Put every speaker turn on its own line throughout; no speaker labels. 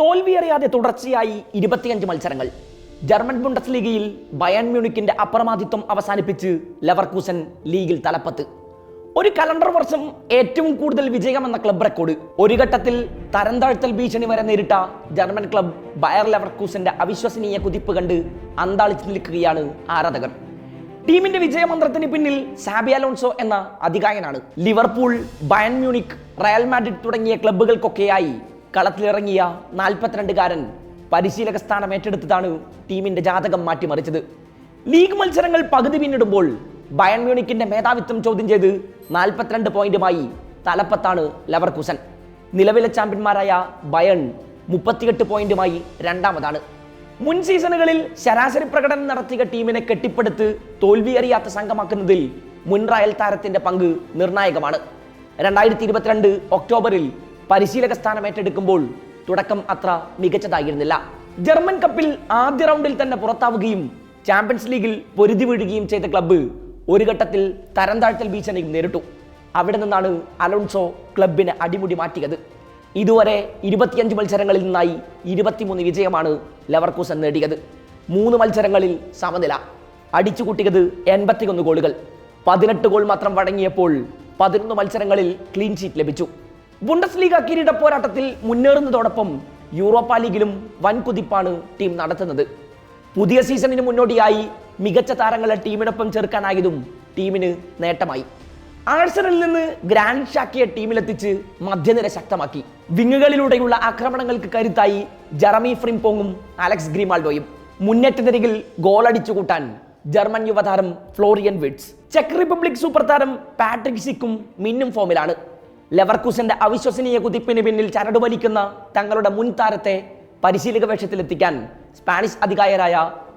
തോൽവിയറിയാതെ തുടർച്ചയായി ഇരുപത്തിയഞ്ച് മത്സരങ്ങൾ. ജർമ്മൻ ബുണ്ടസ് ലീഗയിൽ ബയൺ മ്യൂണിക്കിന്റെ അപ്രമാദിത്വം അവസാനിപ്പിച്ച് ലെവർക്കൂസൻ ലീഗിൽ തലപ്പത്ത്. ഒരു കലണ്ടർ വർഷം ഏറ്റവും കൂടുതൽ വിജയമെന്ന ക്ലബ് റെക്കോർഡ്. ഒരു ഘട്ടത്തിൽ തരംതാഴ്ത്തൽ ഭീഷണി വരെ നേരിട്ട ജർമ്മൻ ക്ലബ് ബയർ ലെവർക്കൂസന്റെ അവിശ്വസനീയ കുതിപ്പ് കണ്ട് അന്താളിച്ചു നിൽക്കുകയാണ് ആരാധകർ. ടീമിന്റെ വിജയമന്ത്രത്തിന് പിന്നിൽ സാബി അലോൺസോ എന്ന അധികായനാണ് Liverpool Bayern Munich Real Madrid തുടങ്ങിയ ക്ലബ്ബുകൾക്കൊക്കെയായി കളത്തിലിറങ്ങിയ നാൽപ്പത്തിരണ്ടുകാരൻ പരിശീലക സ്ഥാനം ഏറ്റെടുത്തതാണ് ടീമിന്റെ ജാതകം മാറ്റിമറിച്ചത്. ലീഗ് മത്സരങ്ങൾ പകുതി പിന്നിടുമ്പോൾ ബയൺ മ്യൂണിക്കിന്റെ മേധാവിത്വം ചോദ്യം ചെയ്ത് നാൽപ്പത്തിരണ്ട് പോയിന്റുമായി തലപ്പത്താണ് ലെവർകുസൻ. നിലവിലെ ചാമ്പ്യന്മാരായ ബയൺ മുപ്പത്തിയെട്ട് പോയിന്റുമായി രണ്ടാമതാണ്. മുൻ സീസണുകളിൽ ശരാശരി പ്രകടനം നടത്തിയ ടീമിനെ കെട്ടിപ്പടുത്ത് തോൽവിയറിയാത്ത സംഘമാക്കുന്നതിൽ മുൻ റയൽ താരത്തിന്റെ പങ്ക് നിർണായകമാണ്. രണ്ടായിരത്തി ഇരുപത്തിരണ്ട് ഒക്ടോബറിൽ പരിശീലക സ്ഥാനം ഏറ്റെടുക്കുമ്പോൾ തുടക്കം അത്ര മികച്ചതായിരുന്നില്ല. ജർമ്മൻ കപ്പിൽ ആദ്യ റൗണ്ടിൽ തന്നെ പുറത്താവുകയും ചാമ്പ്യൻസ് ലീഗിൽ പൊരുതി വീഴുകയും ചെയ്ത ക്ലബ്ബ് ഒരു ഘട്ടത്തിൽ തരംതാഴ്ത്തൽ ഭീഷണി നേരിട്ടു. അവിടെ നിന്നാണ് അലോൺസോ ക്ലബിനെ അടിമുടി മാറ്റിയത്. ഇതുവരെ ഇരുപത്തിയഞ്ച് മത്സരങ്ങളിൽ നിന്നായി ഇരുപത്തിമൂന്ന് വിജയമാണ് ലെവർക്കൂസൻ നേടിയത്. മൂന്ന് മത്സരങ്ങളിൽ സമനില. അടിച്ചു കൂട്ടിയത് എൺപത്തിയൊന്ന് ഗോളുകൾ. പതിനെട്ട് ഗോൾ മാത്രം വഴങ്ങിയപ്പോൾ പതിനൊന്ന് മത്സരങ്ങളിൽ ക്ലീൻ ഷീറ്റ് ലഭിച്ചു. ബുണ്ടസ് ലീഗ കിരീട പോരാട്ടത്തിൽ മുന്നേറുന്നതോടൊപ്പം യൂറോപ്പ ലീഗിലും വൻ കുതിപ്പാണ് ടീം നടത്തുന്നത്. പുതിയ സീസണിന് മുന്നോടിയായി മികച്ച താരങ്ങളെ ടീമിനൊപ്പം ചേർക്കാനായതും ടീമിന് നേട്ടമായി. ആഴ്സണലിൽ നിന്ന് ഗ്രാൻഡ് ഷാക്കിയെ ടീമിലെത്തിച്ച് മധ്യനിര ശക്തമാക്കി. വിങ്ങുകളിലൂടെയുള്ള ആക്രമണങ്ങൾക്ക് കരുത്തായി ജറമി ഫ്രിംപോങ്ങും അലക്സ് ഗ്രിമാൾഡോയും. മുന്നേറ്റ നിരകിൽ ഗോളടിച്ചു കൂട്ടാൻ ജർമ്മൻ യുവതാരം ഫ്ലോറിയൻ വിഡ്സ്. ചെക്ക് റിപ്പബ്ലിക് സൂപ്പർ താരം പാട്രിക് സിക്കും മിന്നും ഫോമിലാണ്. ലെവർകുസന്റെ അവിശ്വസനീയ കുതിപ്പിന് പിന്നിൽ ചരടുവലിക്കുന്ന തങ്ങളുടെ മുൻ താരത്തെ പരിശീലക വേഷത്തിലെത്തിക്കാൻ സ്പാനിഷ് അധികായരായ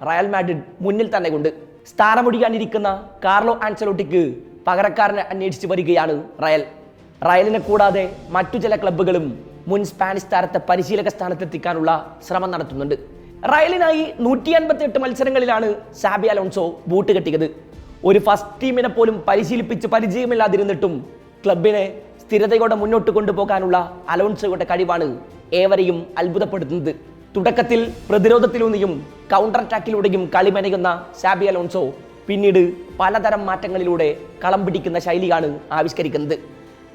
റയൽ മാഡ്രിഡ് മുന്നിൽ തന്നെ ഉണ്ട് സ്ഥാനമൊഴിയാനിരിക്കുന്ന കാർലോ ആൻസലോട്ടിക്ക് പകരക്കാരനെ അന്വേഷിച്ച് വരികയാണ് റയൽ. റയലിനെ കൂടാതെ മറ്റു ചില ക്ലബ്ബുകളും മുൻ സ്പാനിഷ് താരത്തെ പരിശീലക സ്ഥാനത്തെത്തിക്കാനുള്ള ശ്രമം നടത്തുന്നുണ്ട്. റയലിനായി നൂറ്റി അൻപത്തി എട്ട് മത്സരങ്ങളിലാണ് സാബി അലോൺസോ ബൂട്ട് കെട്ടിയത്. ഒരു ഫസ്റ്റ് ടീമിനെ പോലും പരിശീലിപ്പിച്ച് പരിചയമില്ലാതിരുന്നിട്ടും ക്ലബിനെ സ്ഥിരതയോടെ മുന്നോട്ട് കൊണ്ടുപോകാനുള്ള അലോൺസോയുടെ കഴിവാണ് ഏവരെയും അത്ഭുതപ്പെടുത്തുന്നത്. തുടക്കത്തിൽ പ്രതിരോധത്തിലൂന്നിയും കൗണ്ടർ അറ്റാക്കിലൂടെയും കളിമെനയുന്ന സാബി അലോൺസോ പിന്നീട് പലതരം മാറ്റങ്ങളിലൂടെ കളം പിടിക്കുന്ന ശൈലിയാണ് ആവിഷ്കരിക്കുന്നത്.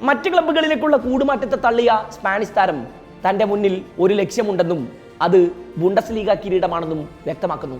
മറ്റ് ക്ലബ്ബുകളിലേക്കുള്ള കൂടുമാറ്റത്തെ തള്ളിയ സ്പാനിഷ് താരം തന്റെ മുന്നിൽ ഒരു ലക്ഷ്യമുണ്ടെന്നും അത് ബുണ്ടസ് ലീഗ കിരീടമാണെന്നും വ്യക്തമാക്കുന്നു.